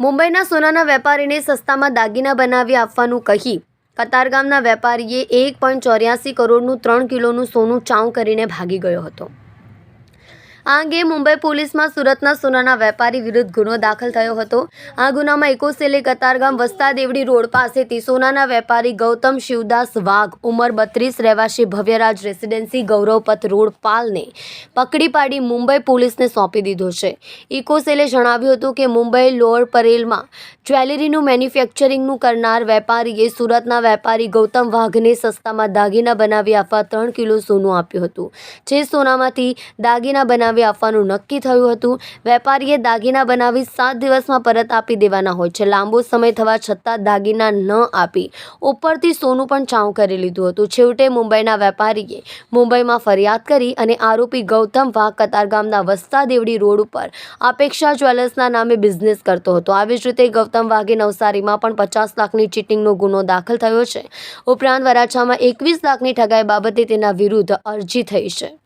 મુંબઈના સોનાના વેપારીને સસ્તામાં દાગીના બનાવી આપવાનું કહી કતારગામના વેપારીએ એક પોઈન્ટ ચોર્યાસી કરોડનું ત્રણ કિલોનું સોનું ચાઉં કરીને ભાગી ગયો હતો. આ અંગે મુંબઈ પોલીસમાં સુરતના સોનાના વેપારી વિરુદ્ધ ગુનો દાખલ થયો હતો. આ ગુનામાં એકોસેલે કતારગામ વસ્તા દેવડી રોડ પાસેથી સોનાના વેપારી ગૌતમ શિવદાસ વાઘ, ઉંમર બત્રીસ, રહેવાસી ભવ્યરાજ રેસિડેન્સી, ગૌરવપથ રોડ પાલને પકડી પાડી મુંબઈ પોલીસને સોંપી દીધો છે. ઇકોસેલે જણાવ્યું હતું કે મુંબઈ લોઅર પરેલમાં જ્વેલરીનું મેન્યુફેક્ચરિંગનું કરનાર વેપારીએ સુરતના વેપારી ગૌતમ વાઘને સસ્તામાં દાગીના બનાવી આપવા ત્રણ કિલો સોનું આપ્યું હતું, જે સોનામાંથી દાગીના બનાવી આપવાનું નક્કી થયું હતું. વેપારીએ દાગીના બનાવી સાત દિવસમાં પરત આપી દેવાના હોય છે. લાંબો સમય થવા છતાં દાગીના ન આપી. ઉપરથી સોનું પણ ચાઉં કરી લીધું હતું. છેવટે મુંબઈના વેપારીએ મુંબઈમાં ફરિયાદ કરી અને આરોપી ગૌતમ વાઘ કતારગામના વસ્તા દેવડી રોડ ઉપર અપેક્ષા જ્વેલર્સના નામે બિઝનેસ કરતો હતો. આવી જ રીતે ગૌતમ વાઘે નવસારીમાં પણ પચાસ લાખની ચીટિંગનો ગુનો દાખલ થયો છે. ઉપરાંત વરાછામાં એકવીસ લાખની ઠગાઈ બાબતે તેના વિરુદ્ધ અરજી થઈ છે.